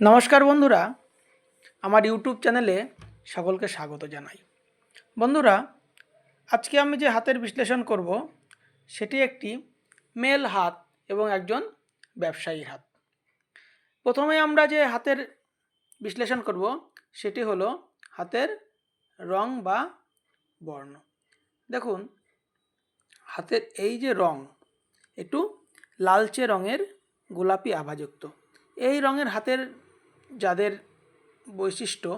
নমস্কার বন্ধুরা, আমার ইউটিউব চ্যানেলে সকলকে স্বাগত জানাই। বন্ধুরা, আজকে আমি যে হাতের বিশ্লেষণ করব, সেটি একটি মেল হাত এবং একজন ব্যবসায়ীর হাত। প্রথমে আমরা যে হাতের বিশ্লেষণ করব, সেটি হলো হাতের রং বা বর্ণ। দেখুন, হাতের এই যে রং, একটু লালচে রঙের গোলাপি আভাযুক্ত। এই রঙের হাতের যাদের বৈশিষ্ট্য,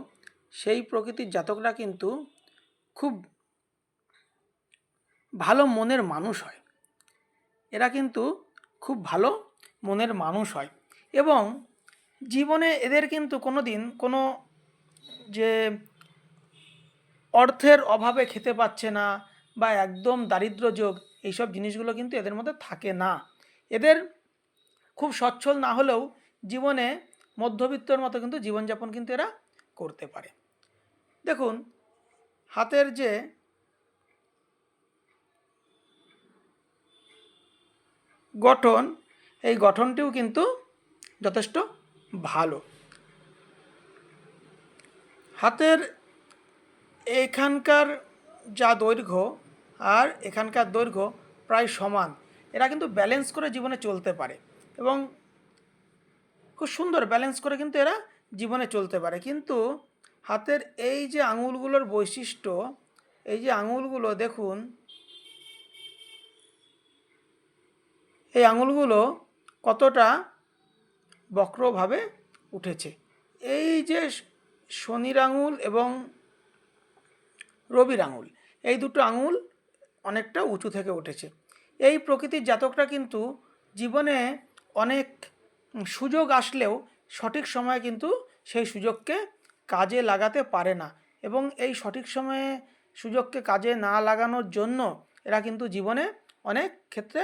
সেই প্রকৃতির জাতকরা কিন্তু খুব ভালো মনের মানুষ হয়। এরা কিন্তু খুব ভালো মনের মানুষ হয় এবং জীবনে এদের কিন্তু কোনো দিন কোনো যে অর্থের অভাবে খেতে পাচ্ছে না বা একদম দারিদ্র যোগ, এইসব জিনিসগুলো কিন্তু এদের মধ্যে থাকে না। এদের খুব সচ্ছল না হলেও জীবনে মধ্যবিত্তর মতো কিন্তু জীবনযাপন কিন্তু এরা করতে পারে। দেখুন, হাতের যে গঠন, এই গঠনটিও কিন্তু যথেষ্ট ভালো। হাতের এখানকার যা দৈর্ঘ্য আর এখানকার দৈর্ঘ্য প্রায় সমান। এরা কিন্তু ব্যালেন্স করে জীবনে চলতে পারে এবং খুব সুন্দর ব্যালেন্স করে কিন্তু এরা জীবনে চলতে পারে। কিন্তু হাতের এই যে আঙুলগুলোর বৈশিষ্ট্য, এই যে আঙুলগুলো দেখুন, এই আঙুলগুলো কতটা বক্রভাবে উঠেছে। এই যে শনির আঙুল এবং রবির আঙুল, এই দুটো আঙুল অনেকটা উঁচু থেকে উঠেছে। এই প্রকৃতির জাতকরা কিন্তু জীবনে অনেক সুযোগ আসলেও সঠিক সময়ে কিন্তু সেই সুযোগকে কাজে লাগাতে পারে না। এবং এই সঠিক সময়ে সুযোগকে কাজে না লাগানোর জন্য এরা কিন্তু জীবনে অনেক ক্ষেত্রে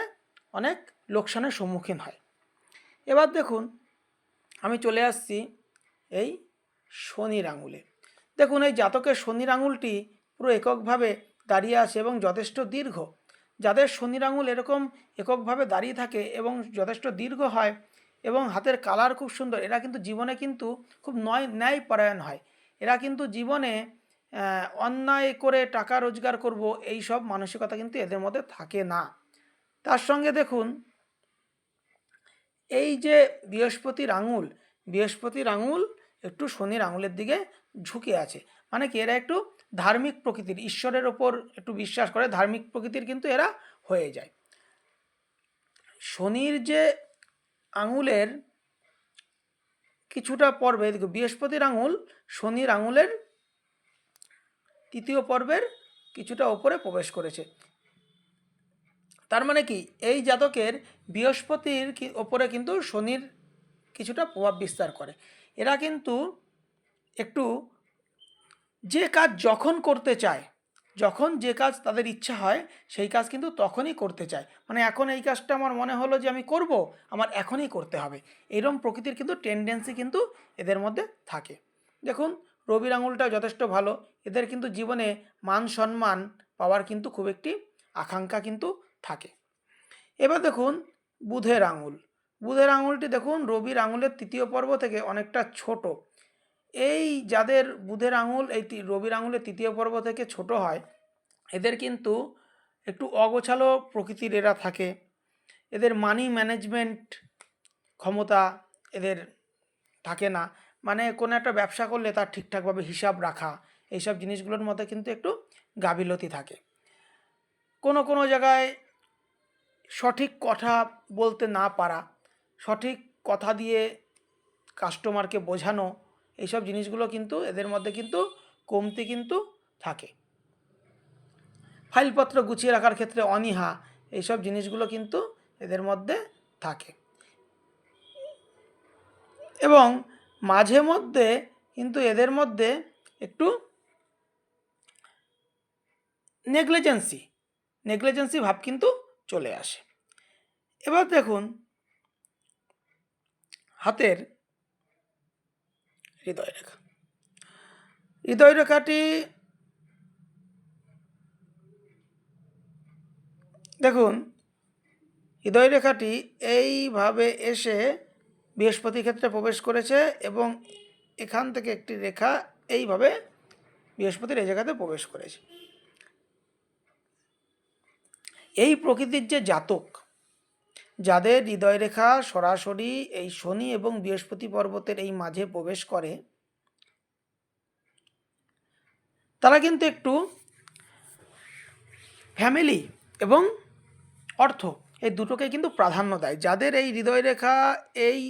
অনেক লোকসানের সম্মুখীন হয়। এবার দেখুন, আমি চলে আসছি এই শনির আঙুলে দেখুন, এই জাতকের শনির আঙুলটি পুরো এককভাবে দাঁড়িয়ে আছে এবং যথেষ্ট দীর্ঘ। যাদের শনির আঙুল এরকম এককভাবে দাঁড়িয়ে থাকে এবং যথেষ্ট দীর্ঘ হয় এবং হাতের কালার খুব সুন্দর। এরা কিন্তু জীবনে কিন্তু খুব নয় ন্যায় পরায়ণ হয়। এরা কিন্তু জীবনে অন্যায় করে টাকা রোজগার করব এই সব মানসিকতা কিন্তু এদের মধ্যে থাকে না। তার সঙ্গে দেখুন, এই যে বৃহস্পতির আঙুল বৃহস্পতির আঙুল একটু শনির আঙুলের দিকে ঝুঁকে আছে। মানে কি, এরা একটু ধার্মিক প্রকৃতির, ঈশ্বরের ওপর একটু বিশ্বাস করে, ধার্মিক প্রকৃতির কিন্তু এরা হয়ে যায়। শনির যে আঙুলের কিছুটা পর্বে, দেখো, বৃহস্পতির আঙুল, শনির আঙুলের তৃতীয় পর্বের কিছুটা ওপরে প্রবেশ করেছে। তার মানে কি? এই জাতকের বৃহস্পতির ওপরে কিন্তু শনির কিছুটা প্রভাব বিস্তার করে। এরা কিন্তু একটু যে কাজ যখন করতে চায় যখন যে কাজ তাদের ইচ্ছা হয়, সেই কাজ কিন্তু তখনই করতে চায়। মানে এখন এই কাজটা আমার মনে হলো যে আমি করব, আমার এখনই করতে হবে। এরম প্রকৃতির কিন্তু টেন্ডেন্সি কিন্তু এদের মধ্যে থাকে। দেখুন, রবির আঙুলটা যথেষ্ট ভালো। এদের কিন্তু জীবনে মান সম্মান পাওয়ার কিন্তু খুব একটি আকাঙ্ক্ষা কিন্তু থাকে। এবার দেখুন, বুধের আঙুল। বুধের আঙুলটি দেখুন, রবির আঙুলের তৃতীয় পর্ব থেকে অনেকটা ছোট। এই যাদের বুধের আঙুল, এই রবির আঙুলের তৃতীয় পর্ব থেকে ছোট হয়, এদের কিন্তু একটু অগোছালো প্রকৃতির এরা থাকে। এদের মানি ম্যানেজমেন্ট ক্ষমতা এদের থাকে না। মানে কোনো একটা ব্যবসা করলে তার ঠিকঠাকভাবে হিসাব রাখা, এইসব জিনিসগুলোর মধ্যে কিন্তু একটু গাফিলতি থাকে। কোনো কোনো জায়গায় সঠিক কথা বলতে না পারা, সঠিক কথা দিয়ে কাস্টমারকে বোঝানো এইসব জিনিসগুলো কিন্তু এদের মধ্যে কিন্তু কমতি কিন্তু থাকে। ফাইলপত্র গুছিয়ে রাখার ক্ষেত্রে অনীহা এইসব জিনিসগুলো কিন্তু এদের মধ্যে থাকে। এবং মাঝে মধ্যে কিন্তু এদের মধ্যে একটু নেগলিজেন্সি নেগলিজেন্সি ভাব কিন্তু চলে আসে। এবার দেখুন, হাতের হৃদয় রেখা। হৃদয় রেখাটি দেখুন, হৃদয় রেখাটি এইভাবে এসে বৃহস্পতির ক্ষেত্রে প্রবেশ করেছে এবং এখান থেকে একটি রেখা এইভাবে বৃহস্পতির এই জায়গাতে প্রবেশ করেছে। এই প্রকৃতির যে জাতক যাদের হৃদয়রেখা সরাসরি এই শনি এবং বৃহস্পতি পর্বতের এই মাঝে প্রবেশ করে, তারা কিন্তু একটু ফ্যামিলি এবং অর্থ, এই দুটোকে কিন্তু প্রাধান্য দেয়। যাদের এই হৃদয়রেখা এই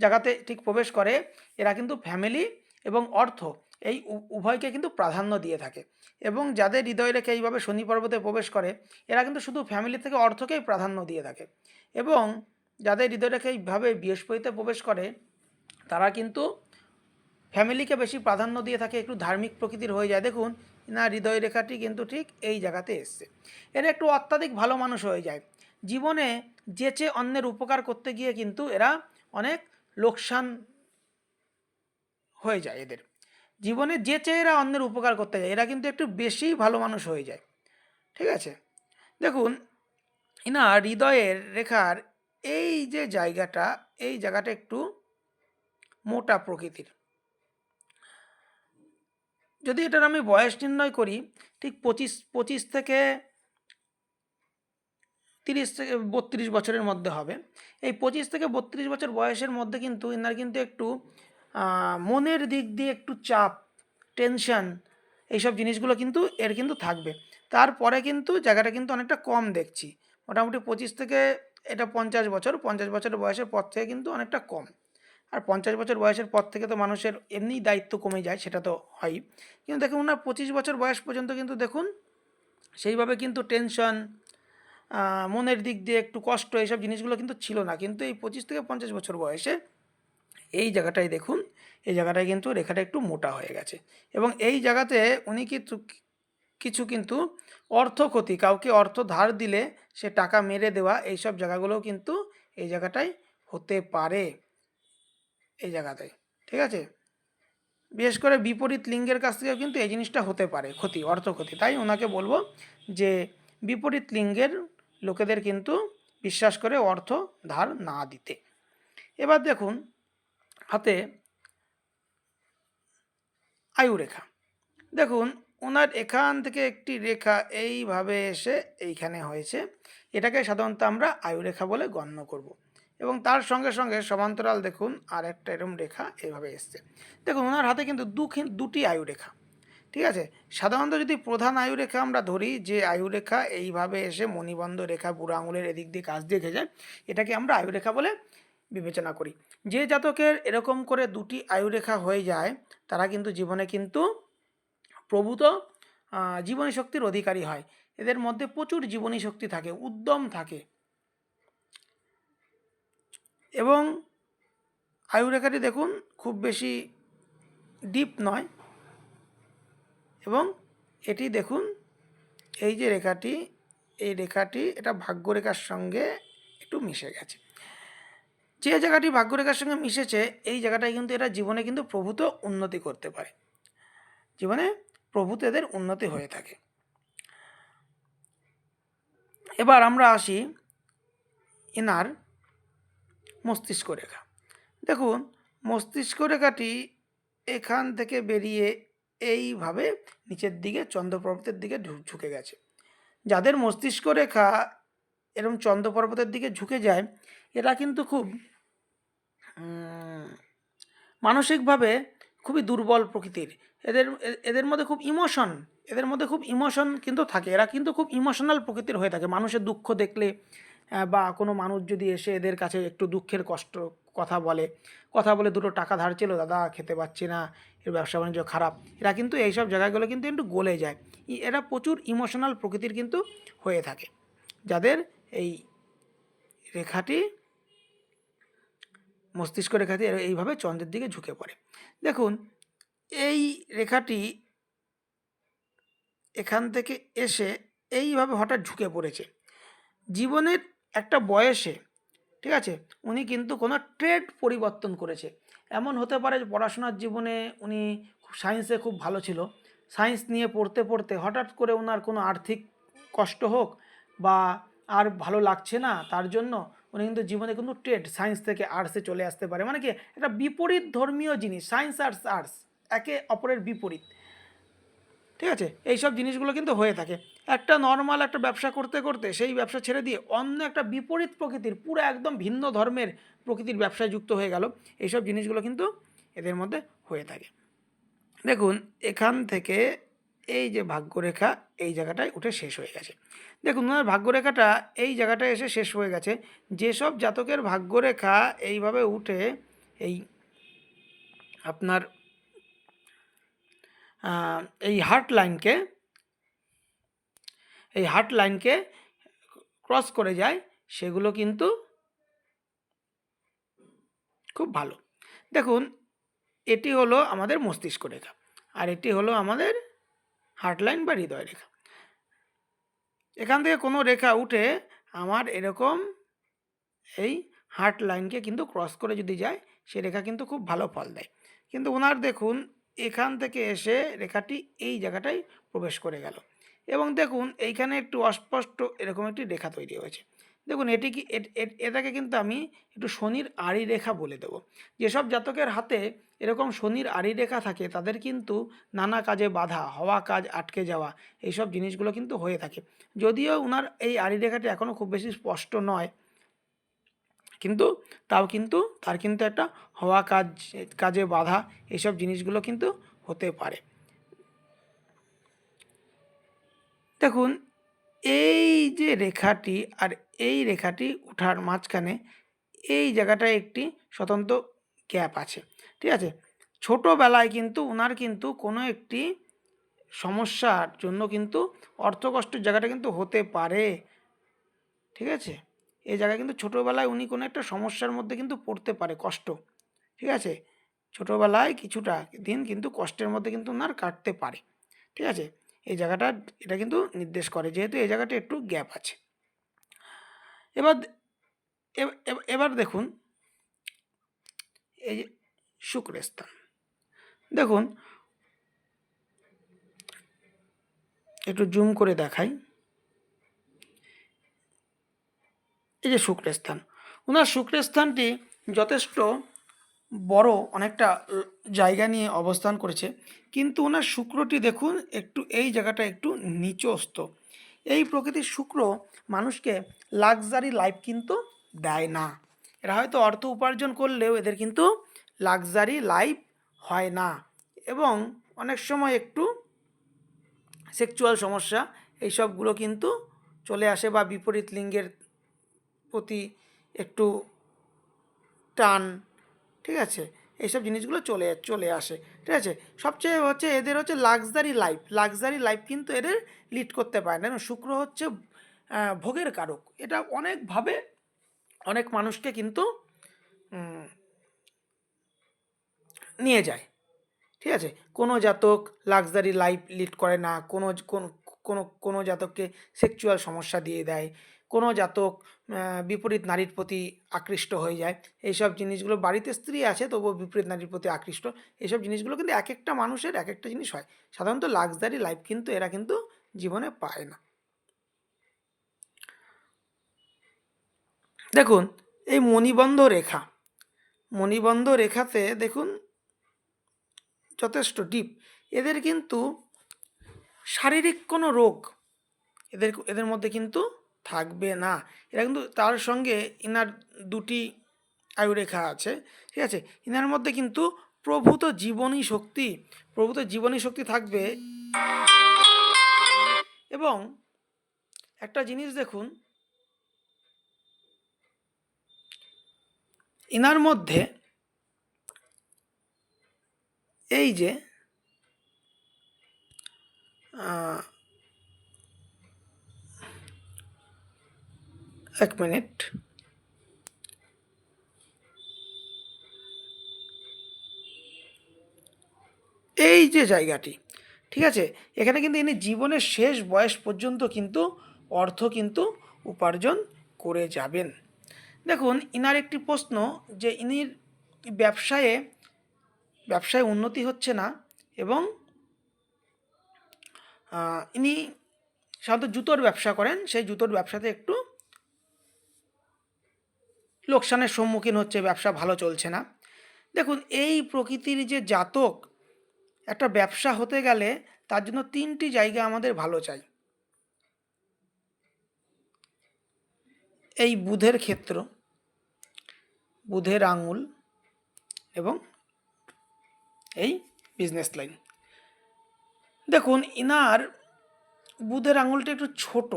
জায়গাতে ঠিক প্রবেশ করে, এরা কিন্তু ফ্যামিলি এবং অর্থ। এই উভয়কে কিন্তু প্রাধান্য দিয়ে থাকে। এবং যাদের হৃদয় রেখে এইভাবে শনি পর্বতে প্রবেশ করে, এরা কিন্তু শুধু ফ্যামিলি থেকে অর্থকেই প্রাধান্য দিয়ে থাকে। এবং যাদের হৃদয় রেখে এইভাবে বৃহস্পতিতে প্রবেশ করে, তারা কিন্তু ফ্যামিলিকে বেশি প্রাধান্য দিয়ে থাকে, একটু ধার্মিক প্রকৃতির হয়ে যায়। দেখুন, না, হৃদয় রেখাটি কিন্তু ঠিক এই জায়গাতে এসছে। এরা একটু অত্যাধিক ভালো মানুষ হয়ে যায়। জীবনে যেচে অন্যের উপকার করতে গিয়ে কিন্তু এরা অনেক লোকসান হয়ে যায় এদের। জীবনে যে চেয়ে এরা অন্যের উপকার করতে যায়, এরা কিন্তু একটু বেশি ভালো মানুষ হয়ে যায়। ঠিক আছে? দেখুন ইনা হৃদয়ের রেখার এই যে জায়গাটা, এই জায়গাটা একটু মোটা প্রকৃতির। যদি এটার আমি বয়স নির্ণয় করি, ঠিক পঁচিশ পঁচিশ থেকে তিরিশ থেকে বত্রিশ বছরের মধ্যে হবে। এই পঁচিশ থেকে বত্রিশ বছর বয়সের মধ্যে কিন্তু এনার কিন্তু একটু মনের দিক দিয়ে একটু চাপ টেনশন এইসব জিনিসগুলো কিন্তু এর কিন্তু থাকবে। তারপরে কিন্তু জায়গাটা কিন্তু অনেকটা কম দেখছি। মোটামুটি পঁচিশ থেকে এটা পঞ্চাশ বছর পঞ্চাশ বছর বয়সের পর থেকে কিন্তু অনেকটা কম। আর পঞ্চাশ বছর বয়সের পর থেকে তো মানুষের এমনিই দায়িত্ব কমে যায়, সেটা তো হয়ই কিন্তু দেখুন ওনার পঁচিশ বছর বয়স পর্যন্ত কিন্তু দেখুন, সেইভাবে কিন্তু টেনশন মনের দিক দিয়ে একটু কষ্ট, এইসব জিনিসগুলো কিন্তু ছিল না। কিন্তু এই পঁচিশ থেকে পঞ্চাশ বছর বয়সে এই জায়গাটায় দেখুন, এই জায়গাটায় কিন্তু রেখাটা একটু মোটা হয়ে গেছে। এবং এই জায়গাতে উনি কিন্তু কিছু কিন্তু অর্থ ক্ষতি, কাউকে অর্থ ধার দিলে সে টাকা মেরে দেওয়া, এইসব জায়গাগুলোও কিন্তু এই জায়গাটায় হতে পারে। এই জায়গাতে, ঠিক আছে? বিশেষ করে বিপরীত লিঙ্গের কাছ থেকেও কিন্তু এই জিনিসটা হতে পারে, ক্ষতি, অর্থ ক্ষতি। তাই ওনাকে বলব যে, বিপরীত লিঙ্গের লোকেদের কিন্তু বিশ্বাস করে অর্থ ধার না দিতে। এবার দেখুন হাতে আয়ুরেখা দেখুন ওনার এখান থেকে একটি রেখা এইভাবে এসে এইখানে হয়েছে। এটাকে সাধারণত আমরা আয়ুরেখা বলে গণ্য করব। এবং তার সঙ্গে সঙ্গে সমান্তরাল দেখুন, আর একটা এরম রেখা এইভাবে এসছে। দেখুন ওনার হাতে কিন্তু দুখি- দুটি আয়ুরেখা ঠিক আছে? সাধারণত যদি প্রধান আয়ুরেখা আমরা ধরি, যে আয়ুরেখা এইভাবে এসে মণিবন্ধ রেখা, বুড়ো আঙুলের এদিক দিয়ে কাজ দিয়ে যায় এটাকে আমরা আয়ুরেখা বলে বিবেচনা করি। যে জাতকের এরকম করে দুটি আয়ুরেখা হয়ে যায়, তারা কিন্তু জীবনে কিন্তু প্রভূত জীবনী শক্তির অধিকারী হয়। এদের মধ্যে প্রচুর জীবনী শক্তি থাকে, উদ্যম থাকে। এবং আয়ুরেখাটি দেখুন, খুব বেশি ডিপ নয়। এবং এটি দেখুন, এই যে রেখাটি, এই রেখাটি, এটা ভাগ্যরেখার সঙ্গে একটু মিশে গেছে। যে জায়গাটি ভাগ্যরেখার সঙ্গে মিশেছে, এই জায়গাটায় কিন্তু এরা জীবনে কিন্তু প্রভূত উন্নতি করতে পারে। জীবনে প্রভূত এদের উন্নতি হয়ে থাকে। এবার আমরা আসি এনার মস্তিষ্ক রেখা। দেখুন, মস্তিষ্ক রেখাটি এখান থেকে বেরিয়ে এইভাবে নিচের দিকে চন্দ্র পর্বতের দিকে ঝুঁকে গেছে। যাদের মস্তিষ্ক রেখা এরকম চন্দ্র পর্বতের দিকে ঝুঁকে যায়, এরা কিন্তু খুব মানসিকভাবে খুবই দুর্বল প্রকৃতির। এদের এদের মধ্যে খুব ইমোশন এদের মধ্যে খুব ইমোশন কিন্তু থাকে। এরা কিন্তু খুব ইমোশনাল প্রকৃতির হয়ে থাকে। মানুষের দুঃখ দেখলে বা কোনো মানুষ যদি এসে এদের কাছে একটু দুঃখের কষ্ট, কথা বলে কথা বলে দুটো টাকা ধার ছিল, দাদা, খেতে পাচ্ছি না, এর ব্যবসা বাণিজ্য খারাপ। এরা কিন্তু এইসব জায়গাগুলো কিন্তু একটু গলে যায়। এরা প্রচুর ইমোশনাল প্রকৃতির কিন্তু হয়ে থাকে। যাদের এই রেখাটি মস্তিষ্ক রেখাটি এইভাবে চন্দ্রের দিকে ঝুঁকে পড়ে। দেখুন, এই রেখাটি এখান থেকে এসে এইভাবে হঠাৎ ঝুঁকে পড়েছে। জীবনের একটা বয়সে, ঠিক আছে, উনি কিন্তু কোনো ট্রেড পরিবর্তন করেছে। এমন হতে পারে যে পড়াশোনার জীবনে উনি সায়েন্সে খুব ভালো ছিল। সায়েন্স নিয়ে পড়তে পড়তে হঠাৎ করে ওনার কোনো আর্থিক কষ্ট হোক বা আর ভালো লাগছে না তার জন্য উনি কিন্তু জীবনে কিন্তু ট্রেড সায়েন্স থেকে আর্টসে চলে আসতে পারে। মানে কি? একটা বিপরীত ধর্মীয় জিনিস সায়েন্স আর্টস আর্টস একে অপরের বিপরীত। ঠিক আছে? এই সব জিনিসগুলো কিন্তু হয়ে থাকে। একটা নর্মাল একটা ব্যবসা করতে করতে সেই ব্যবসা ছেড়ে দিয়ে অন্য একটা বিপরীত প্রকৃতির, পুরো একদম ভিন্ন ধর্মের প্রকৃতির ব্যবসায় যুক্ত হয়ে গেল। এইসব জিনিসগুলো কিন্তু এদের মধ্যে হয়ে থাকে। দেখুন, এখান থেকে এই যে ভাগ্যরেখা এই জায়গাটায় উঠে শেষ হয়ে গেছে। দেখুন ওনার ভাগ্যরেখাটা এই জায়গাটায় এসে শেষ হয়ে গেছে। যেসব জাতকের ভাগ্যরেখা এইভাবে উঠে এই আপনার এই হার্ট লাইনকে এই হার্ট লাইনকে ক্রস করে যায়, সেগুলো কিন্তু খুব ভালো। দেখুন, এটি হলো আমাদের মস্তিষ্ক রেখা। আর এটি হলো আমাদের হার্ট লাইন বা হৃদয় রেখা। এখান থেকে কোনো রেখা উঠে আমার এরকম এই হার্ট লাইনকে কিন্তু ক্রস করে যদি যায়, সে রেখা কিন্তু খুব ভালো ফল দেয়। কিন্তু ওনার দেখুন, এখান থেকে এসে রেখাটি এই জায়গাটায় প্রবেশ করে গেল। এবং দেখুন, এইখানে একটু অস্পষ্ট এরকম একটি রেখা তৈরি হয়েছে। দেখুন, এটি কি এটাকে কিন্তু আমি একটু শনির আড়ি রেখা বলে দেবো। যেসব জাতকের হাতে এরকম শনির আড়ি রেখা থাকে, তাদের কিন্তু নানা কাজে বাধা, হওয়া কাজ আটকে যাওয়া, এইসব জিনিসগুলো কিন্তু হয়ে থাকে। যদিও ওনার এই আড়ি রেখাটি এখনও খুব বেশি স্পষ্ট নয়, কিন্তু তাও কিন্তু, তার কিন্তু একটা হওয়া কাজ, কাজে বাধা, এইসব জিনিসগুলো কিন্তু হতে পারে। দেখুন এই যে রেখাটি আর এই রেখাটি ওঠার মাঝখানে এই জায়গাটায় একটি স্বতন্ত্র গ্যাপ আছে, ঠিক আছে? ছোটোবেলায় কিন্তু ওনার কিন্তু কোনো একটি সমস্যার জন্য কিন্তু অর্থকষ্টের জায়গাটা কিন্তু হতে পারে, ঠিক আছে? এই জায়গায় কিন্তু ছোটোবেলায় উনি কোনো একটা সমস্যার মধ্যে কিন্তু পড়তে পারে কষ্ট, ঠিক আছে? ছোটোবেলায় কিছুটা দিন কিন্তু কষ্টের মধ্যে কিন্তু ওনার কাটতে পারে, ঠিক আছে? এই জায়গাটা এটা কিন্তু নির্দেশ করে, যেহেতু এই জায়গাটা একটু গ্যাপ আছে। এবার এব- এব- এবার দেখুন, এই যে শুক্রের স্থান দেখুন, একটু জুম করে দেখাই। এই যে শুক্রের স্থান ওনার শুক্রের স্থানটি যথেষ্ট বড় অনেকটা জায়গা নিয়ে অবস্থান করেছে। কিন্তু ওনার শুক্রটি দেখুন, একটু এই জায়গাটা একটু নিচস্ত এই প্রকৃতির শুক্র মানুষকে লাক্সারি লাইফ কিন্তু দেয় না। এরা হয়তো অর্থ উপার্জন করলেও এদের কিন্তু লাক্সারি লাইফ হয় না। এবং অনেক সময় একটু সেক্সুয়াল সমস্যা, এইসবগুলো কিন্তু চলে আসে বা বিপরীত লিঙ্গের প্রতি একটু টান ঠিক আছে? এইসব জিনিসগুলো চলে চলে আসে, ঠিক আছে? সবচেয়ে হচ্ছে এদের হচ্ছে লাক্সারি লাইফ লাক্সারি লাইফ কিন্তু এদের লিড করতে পারে না। শুক্র হচ্ছে ভোগের কারক। এটা অনেকভাবে অনেক মানুষকে কিন্তু নিয়ে যায়। ঠিক আছে? কোনো জাতক লাক্সারি লাইফ লিড করে না, কোনো কোনো কোনো জাতককে সেক্সুয়াল সমস্যা দিয়ে দেয়। কোনো জাতক বিপরীত নারীর প্রতি আকৃষ্ট হয়ে যায়। এইসব জিনিসগুলো বাড়িতে স্ত্রী আছে, তবুও বিপরীত নারীর প্রতি আকৃষ্ট। এইসব জিনিসগুলো কিন্তু এক একটা মানুষের এক একটা জিনিস হয়। সাধারণত লাক্সারি লাইফ কিন্তু এরা কিন্তু জীবনে পায় না। দেখুন, এই মণিবন্ধ রেখা। মণিবন্ধ রেখাতে দেখুন, যথেষ্ট ডিপ এদের কিন্তু শারীরিক কোনো রোগ, এদের এদের মধ্যে কিন্তু থাকবে না। এরা কিন্তু তার সঙ্গে ইনার দুটি আয়ুরেখা আছে, ঠিক আছে? ইনার মধ্যে কিন্তু প্রভূত জীবনী শক্তি, প্রভূত জীবনী শক্তি থাকবে এবং একটা জিনিস দেখুন, ইনার মধ্যে এই যে এক মিনিট। এই যে জায়গাটি, ঠিক আছে? এখানে কিন্তু ইনি জীবনের শেষ বয়স পর্যন্ত কিন্তু অর্থ কিন্তু উপার্জন করে যাবেন। দেখুন, ইনার একটি প্রশ্ন যে ইনির ব্যবসায়ে, ব্যবসায় উন্নতি হচ্ছে না এবং ইনি সাধারণত জুতোর ব্যবসা করেন, সেই জুতোর ব্যবসাতে একটু লোকসানের সম্মুখীন হচ্ছে, ব্যবসা ভালো চলছে না। দেখুন, এই প্রকৃতির যে জাতক, একটা ব্যবসা হতে গেলে তার জন্য তিনটি জায়গা আমাদের ভালো চাই। এই বুধের ক্ষেত্র, বুধের আঙুল এবং এই বিজনেস লাইন দেখুন, ইনার বুধের আঙুলটা একটু ছোট।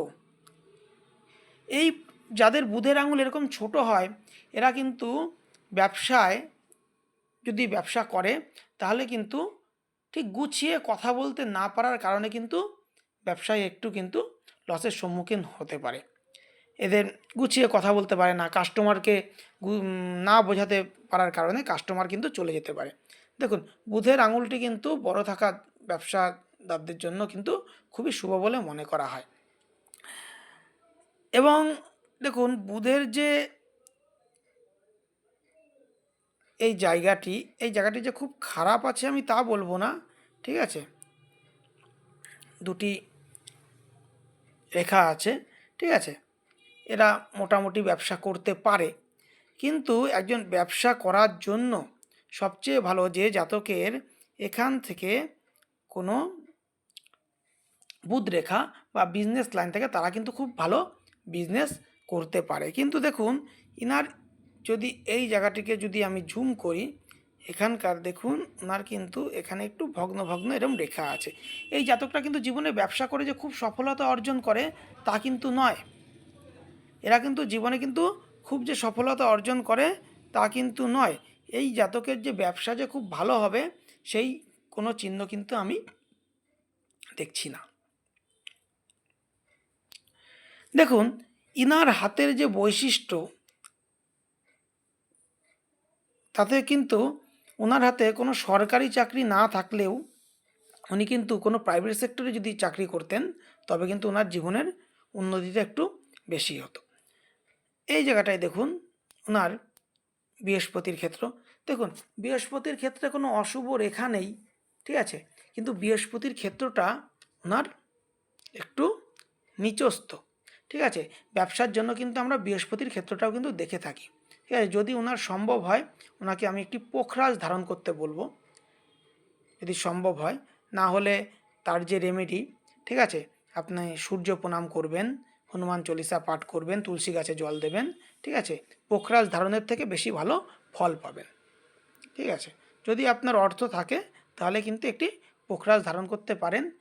এই যাদের বুধের আঙুল এরকম ছোট হয়, এরা কিন্তু ব্যবসায় যদি ব্যবসা করে, তাহলে কিন্তু ঠিক গুছিয়ে কথা বলতে না পারার কারণে কিন্তু ব্যবসায় একটু কিন্তু লসের সম্মুখীন হতে পারে। এদের গুছিয়ে কথা বলতে পারে না কাস্টমারকে না বোঝাতে পারার কারণে কাস্টমার কিন্তু চলে যেতে পারে। দেখুন, বুধের আঙুলটি কিন্তু বড় থাকা ব্যবসাদারদের জন্য কিন্তু খুবই শুভ বলে মনে করা হয়। এবং দেখুন, বুধের যে এই জায়গাটি এই জায়গাটি যে খুব খারাপ আছে আমি তা বলব না, ঠিক আছে? দুটি রেখা আছে, ঠিক আছে? এরা মোটামুটি ব্যবসা করতে পারে। কিন্তু একজন ব্যবসা করার জন্য সবচেয়ে ভালো যে জাতকের এখান থেকে কোনো বুধ রেখা বা বিজনেস লাইন থেকে তারা কিন্তু খুব ভালো বিজনেস করতে পারে। কিন্তু দেখুন, ইনার যদি এই জায়গাটিকে যদি আমি জুম করি, এখানকার দেখুন ওনার কিন্তু এখানে একটু ভগ্ন ভগ্ন এরম রেখা আছে। এই জাতকটা কিন্তু জীবনে ব্যবসা করে যে খুব সফলতা অর্জন করে, তা কিন্তু নয়। এরা কিন্তু জীবনে কিন্তু খুব যে সফলতা অর্জন করে, তা কিন্তু নয়। এই জাতকের যে ব্যবসা যে খুব ভালো হবে, সেই কোনো চিহ্ন কিন্তু আমি দেখছি না। দেখুন ইনার হাতের যে বৈশিষ্ট্য, তাতে কিন্তু ওনার হাতে কোনো সরকারি চাকরি না থাকলেও উনি কিন্তু কোনো প্রাইভেট সেক্টরে যদি চাকরি করতেন, তবে কিন্তু ওনার জীবনের উন্নতিটা একটু বেশি হতো। এই জায়গাটায় দেখুন ওনার বৃহস্পতির ক্ষেত্র। দেখুন, বৃহস্পতির ক্ষেত্রে কোনো অশুভ রেখা নেই, ঠিক আছে? কিন্তু বৃহস্পতির ক্ষেত্রটা ওনার একটু নিচস্ত ঠিক আছে? ব্যবসার জন্য কিন্তু আমরা বৃহস্পতির ক্ষেত্রটাও কিন্তু দেখে থাকি। ঠিক আছে? যদি ওনার সম্ভব হয়, ওনাকে আমি একটি পোখরাজ ধারণ করতে বলব। যদি সম্ভব হয়, না হলে তার যে রেমেডি ঠিক আছে? আপনি সূর্য প্রণাম করবেন, হনুমান চল্লিশা পাঠ করবেন, তুলসী গাছে জল দেবেন, ঠিক আছে? পোখরাজ ধারণের থেকে বেশি ভালো ফল পাবেন। ঠিক আছে? যদি আপনার অর্থ থাকে, তাহলে কিন্তু একটি পোখরাজ ধারণ করতে পারেন।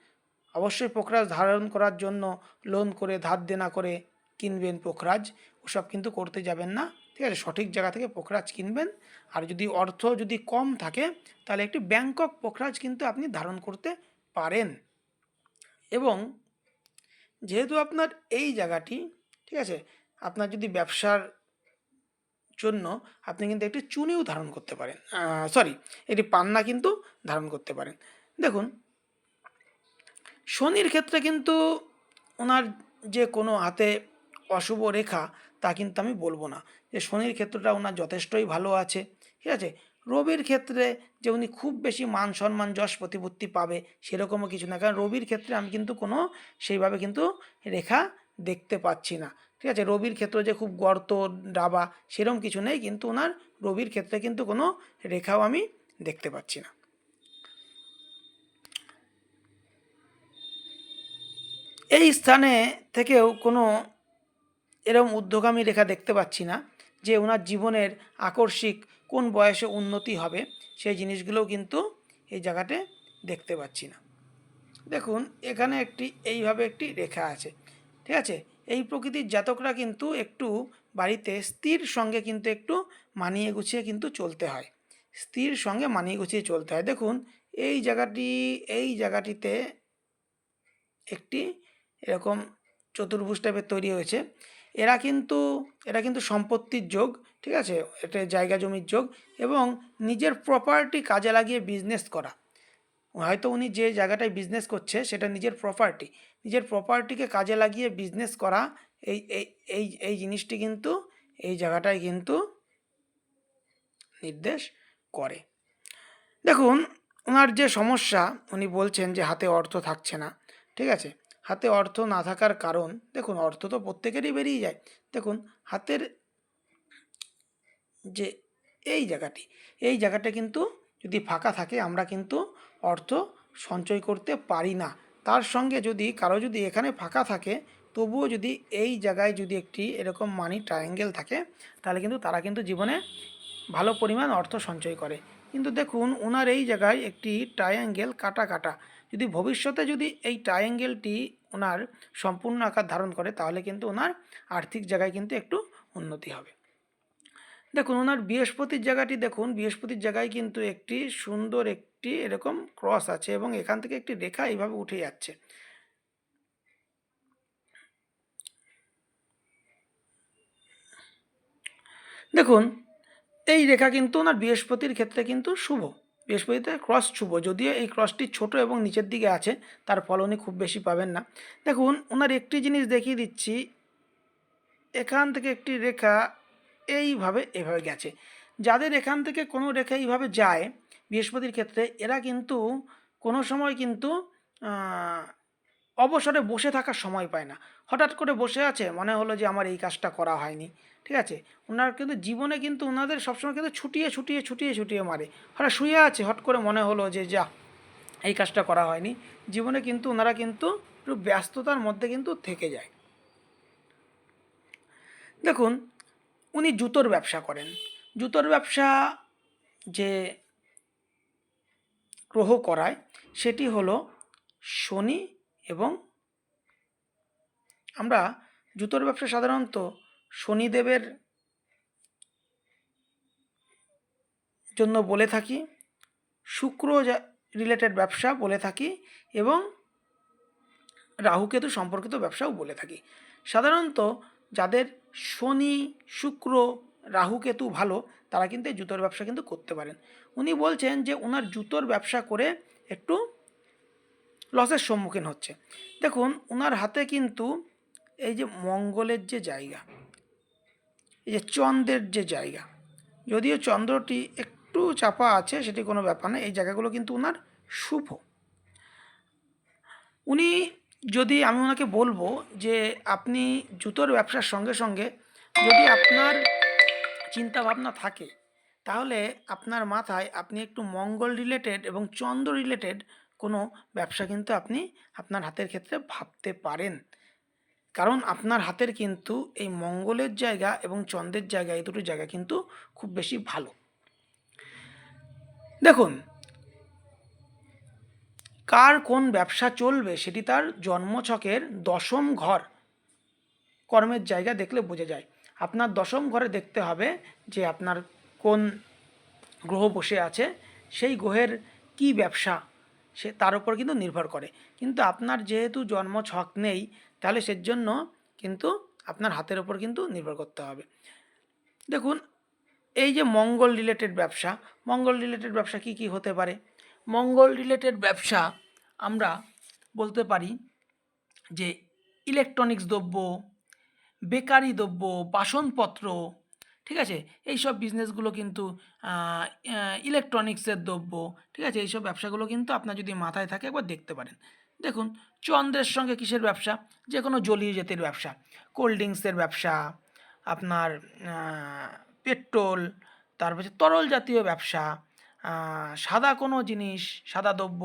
অবশ্যই পোখরাজ ধারণ করার জন্য লোন করে, ধার দেনা করে কিনবেন পোখরাজ। ওসব কিন্তু করতে যাবেন না। ঠিক আছে? সঠিক জায়গা থেকে পোখরাজ কিনবেন। আর যদি অর্থ যদি কম থাকে, তাহলে একটি ব্যাংকক পোখরাজ কিন্তু আপনি ধারণ করতে পারেন। এবং যেহেতু আপনার এই জায়গাটি, ঠিক আছে? আপনার যদি ব্যবসার জন্য আপনি কিন্তু একটি চুনিও ধারণ করতে পারেন। সরি একটি পান্না কিন্তু ধারণ করতে পারেন। দেখুন শনির ক্ষেত্রে কিন্তু ওনার যে কোনো হাতে অশুভ রেখা, তা কিন্তু আমি বলব না। যে শনির ক্ষেত্রটা ওনার যথেষ্টই ভালো আছে, ঠিক আছে? রবির ক্ষেত্রে যে উনি খুব বেশি মান সম্মান, যশ প্রতিপত্তি পাবে সেরকমও কিছু না। কারণ রবির ক্ষেত্রে আমি কিন্তু কোনো সেইভাবে কিন্তু রেখা দেখতে পাচ্ছি না, ঠিক আছে? রবির ক্ষেত্রে যে খুব গর্ত, ডাবা সেরকম কিছু নেই, কিন্তু ওনার রবির ক্ষেত্রে কিন্তু কোনো রেখাও আমি দেখতে পাচ্ছি না। এই স্থানে থেকেও কোনো এরকম উদ্যোগামী রেখা দেখতে পাচ্ছি না যে ওনার জীবনের আকস্মিক কোন বয়সে উন্নতি হবে সেই জিনিসগুলোও কিন্তু এই জায়গাতে দেখতে পাচ্ছি না। দেখুন, এখানে একটি, এইভাবে একটি রেখা আছে, ঠিক আছে? এই প্রকৃতির জাতকরা কিন্তু একটু বাড়িতে স্থির সঙ্গে কিন্তু একটু মানিয়ে গুছিয়ে কিন্তু চলতে হয়। স্থির সঙ্গে মানিয়ে গুছিয়ে চলতে হয়। দেখুন, এই জায়গাটি, এই জায়গাটিতে একটি এরকম চতুর্ভুজ টাইপের তৈরি হয়েছে। এরা কিন্তু এরা কিন্তু সম্পত্তির যোগ, ঠিক আছে? এটা জায়গা জমির যোগ এবং নিজের প্রপার্টি কাজে লাগিয়ে বিজনেস করা। হয়তো উনি যে জায়গাটায় বিজনেস করছে, সেটা নিজের প্রপার্টি নিজের প্রপার্টিকে কাজে লাগিয়ে বিজনেস করা, এই এই এই এই জিনিসটি কিন্তু, এই জায়গাটায় কিন্তু নির্দেশ করে। দেখুন ওনার যে সমস্যা, উনি বলছেন যে হাতে অর্থ থাকছে না, ঠিক আছে? হাতে অর্থ না থাকার কারণ, দেখুন, অর্থ তো প্রত্যেকেরই বেরিয়ে যায়। দেখুন, হাতের যে এই জায়গাটি, এই জায়গাটা কিন্তু যদি ফাঁকা থাকে, আমরা কিন্তু অর্থ সঞ্চয় করতে পারি না। তার সঙ্গে যদি কারও যদি এখানে ফাঁকা থাকে, তবুও যদি এই জায়গায় যদি একটি এরকম মানি ট্রায়াঙ্গেল থাকে, তাহলে কিন্তু তারা কিন্তু জীবনে ভালো পরিমাণ অর্থ সঞ্চয় করে। কিন্তু দেখুন ওনার এই জায়গায় একটি ট্রায়াঙ্গেল কাটা কাটা। যদি ভবিষ্যতে যদি এই ট্রায়াঙ্গেলটি ওনার সম্পূর্ণ আকার ধারণ করে, তাহলে কিন্তু ওনার আর্থিক জায়গায় কিন্তু একটু উন্নতি হবে। দেখুন, ওনার বৃহস্পতির জায়গাটি দেখুন, বৃহস্পতির জায়গায় কিন্তু একটি সুন্দর একটি এরকম ক্রস আছে এবং এখান থেকে একটি রেখা এইভাবে উঠে যাচ্ছে। দেখুন, এই রেখা কিন্তু ওনার বৃহস্পতির ক্ষেত্রে কিন্তু শুভ। বৃহস্পতিতে ক্রস শুভ। যদিও এই ক্রসটি ছোট এবং নিচের দিকে আছে, তার ফল উনি খুব বেশি পাবেন না। দেখুন ওনার একটি জিনিস দেখিয়ে দিচ্ছি। এখান থেকে একটি রেখা এইভাবে এভাবে গেছে। যাদের এখান থেকে কোনো রেখা এইভাবে যায় বৃহস্পতির ক্ষেত্রে, এরা কিন্তু কোনো সময় কিন্তু অবসরে বসে থাকার সময় পায় না। হঠাৎ করে বসে আছে, মনে হলো যে আমার এই কাজটা করা হয়নি। ঠিক আছে? ওনার কিন্তু জীবনে কিন্তু ওনাদের সবসময় কিন্তু ছুটিয়ে ছুটিয়ে ছুটিয়ে ছুটিয়ে মারে। হঠাৎ শুয়ে আছে, হট করে মনে হলো যে, যা, এই কাজটা করা হয়নি। জীবনে কিন্তু ওনারা কিন্তু একটু ব্যস্ততার মধ্যে কিন্তু থেকে যায়। দেখুন, উনি জুতোর ব্যবসা করেন। জুতোর ব্যবসা যে গ্রহ করায়, সেটি হলো শনি এবং আমরা জুতোর ব্যবসা সাধারণত শনিদেবের জন্য বলে থাকি, শুক্র রিলেটেড ব্যবসা বলে থাকি এবং রাহুকেতু সম্পর্কিত ব্যবসাও বলে থাকি। সাধারণত যাদের শনি, শুক্র, রাহুকেতু ভালো, তারা কিন্তু এই জুতোর ব্যবসা কিন্তু করতে পারেন। উনি বলছেন যে ওনার জুতোর ব্যবসা করে একটু লসের সম্মুখীন হচ্ছে। দেখুন ওনার হাতে কিন্তু এই যে মঙ্গলের যে জায়গা এই যে চন্দ্রের যে জায়গা, যদিও চন্দ্রটি একটু চাপা আছে, সেটি কোনো ব্যাপার না এই জায়গাগুলো কিন্তু ওনার শুভ। উনি যদি, আমি ওনাকে বলব যে আপনি জুতোর ব্যবসার সঙ্গে সঙ্গে যদি আপনার চিন্তা ভাবনা থাকে, তাহলে আপনার মাথায় আপনি একটু মঙ্গল রিলেটেড এবং চন্দ্র রিলেটেড কোনো ব্যবসা কিন্তু আপনি আপনার হাতের ক্ষেত্রে ভাবতে পারেন। কারণ আপনার হাতের কিন্তু এই মঙ্গলের জায়গা এবং চন্দ্রের জায়গা এই দুটো জায়গা কিন্তু খুব বেশি ভালো। দেখুন, কার কোন ব্যবসা চলবে সেটি তার জন্মছকের দশম ঘর কর্মের জায়গা দেখলে বোঝা যায়। আপনার দশম ঘরে দেখতে হবে যে আপনার কোন গ্রহ বসে আছে, সেই গ্রহের কি ব্যবসা সে তার উপর কিন্তু নির্ভর করে। কিন্তু আপনার যেহেতু জন্ম ছক নেই তাহলে সেজন্য কিন্তু আপনার হাতের ওপর কিন্তু নির্ভর করতে হবে। দেখুন, এই যে মঙ্গল রিলেটেড ব্যবসা, মঙ্গল রিলেটেড ব্যবসা কি কি হতে পারে? মঙ্গল রিলেটেড ব্যবসা আমরা বলতে পারি যে ইলেকট্রনিক্স দ্রব্য, বেকারি দ্রব্য, বাসনপত্র, ঠিক আছে? এই সব বিজনেসগুলো কিন্তু ইলেকট্রনিক্সের দ্রব্য, ঠিক আছে? এইসব ব্যবসাগুলো কিন্তু আপনার যদি মাথায় থাকে একবার দেখতে পারেন। দেখুন, চন্দ্রের সঙ্গে কিসের ব্যবসা? যে কোনো জলীয় জাতের ব্যবসা। কোল্ড ড্রিঙ্কসের ব্যবসা, আপনার পেট্রোল তারপর তরল জাতীয় ব্যবসা সাদা কোনো জিনিস, সাদা দ্রব্য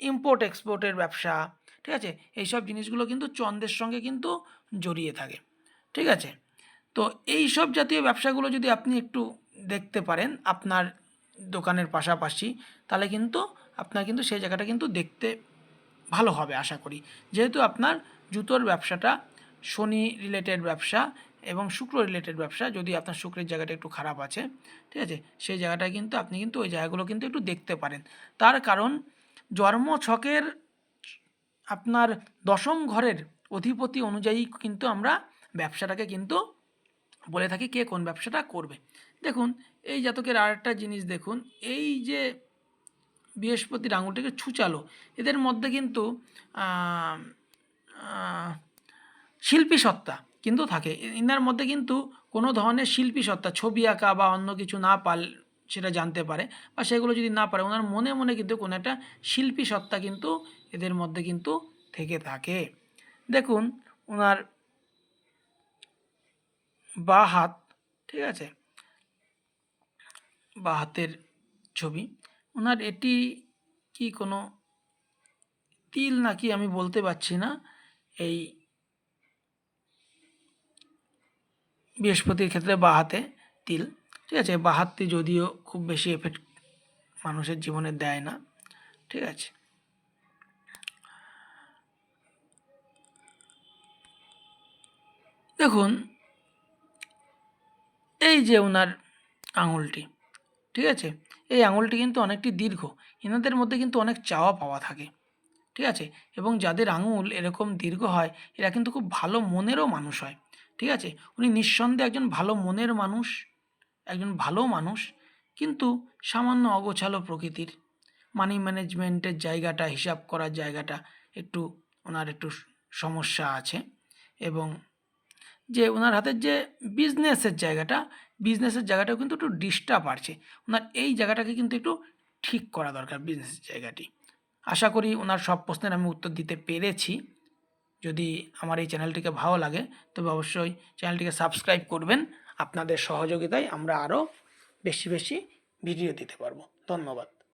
ইম্পোর্ট এক্সপোর্টের ব্যবসা, ঠিক আছে? এইসব জিনিসগুলো কিন্তু চন্দ্রের সঙ্গে কিন্তু জড়িয়ে থাকে, ঠিক আছে? তো এই সব জাতীয় ব্যবসাগুলো যদি আপনি একটু দেখতে পারেন, আপনার দোকানের পাশাপাশি, তাহলে কিন্তু আপনার কিন্তু সেই জায়গাটা কিন্তু দেখতে ভালো হবে, আশা করি। যেহেতু আপনার জুতোর ব্যবসাটা শনি রিলেটেড ব্যবসা এবং শুক্র রিলেটেড ব্যবসা, যদি আপনার শুক্রের জায়গাটা একটু খারাপ আছে, ঠিক আছে? সেই জায়গাটা কিন্তু আপনি কিন্তু ওই জায়গাগুলো কিন্তু একটু দেখতে পারেন। তার কারণ জন্ম ছকের আপনার দশম ঘরের অধিপতি অনুযায়ী কিন্তু আমরা ব্যবসাটাকে কিন্তু বলে থাকি কে কোন ব্যবসাটা করবে। দেখুন, এই জাতকের আরেকটা জিনিস দেখুন, এই যে বৃহস্পতির আঙুলটাকে ছুচালো। এদের মধ্যে কিন্তু শিল্পী সত্তা কিন্তু থাকে। এনার মধ্যে কিন্তু কোনো ধরনের শিল্পী সত্তা, ছবি আঁকা বা অন্য কিছু না পাল, সেটা জানতে পারে বা সেগুলো যদি না পারে, ওনার মনে মনে কিন্তু কোনো একটা শিল্পী সত্তা কিন্তু এদের মধ্যে কিন্তু থেকে থাকে। দেখুন, ওনার বা হাত, ঠিক আছে? বা হাতের ছবি। ওনার এটি কি কোনো তিল নাকি আমি বলতে পারছি না। এই বৃহস্পতির ক্ষেত্রে বা হাতে তিল, ঠিক আছে? বা হাতটি যদিও খুব বেশি এফেক্ট মানুষের জীবনে দেয় না, ঠিক আছে? দেখুন, এই যে ওনার আঙুলটি, ঠিক আছে? এই আঙুলটি কিন্তু অনেকটি দীর্ঘ। এনাদের মধ্যে কিন্তু অনেক চাওয়া পাওয়া থাকে। ঠিক আছে? এবং যাদের আঙুল এরকম দীর্ঘ হয়, এরা কিন্তু খুব ভালো মনেরও মানুষ হয়। ঠিক আছে? উনি নিঃসন্দেহে একজন ভালো মনের মানুষ, একজন ভালো মানুষ, কিন্তু সামান্য অগোছালো প্রকৃতির। মানি ম্যানেজমেন্টের জায়গাটা, হিসাব করার জায়গাটা একটু, ওনার একটু সমস্যা আছে। এবং যে ওনার হাতের যে বিজনেসের জায়গাটা বিজনেসের জায়গাটাও কিন্তু একটু ডিস্টার্ব আছে ওনার এই জায়গাটাকে কিন্তু একটু ঠিক করা দরকার বিজনেসের জায়গাটি। আশা করি ওনার সব প্রশ্নের আমি উত্তর দিতে পেরেছি। যদি আমার এই চ্যানেলটিকে ভালো লাগে, তবে অবশ্যই চ্যানেলটিকে সাবস্ক্রাইব করবেন। আপনাদের সহযোগিতায় আমরা আরও বেশি বেশি ভিডিও দিতে পারব। ধন্যবাদ।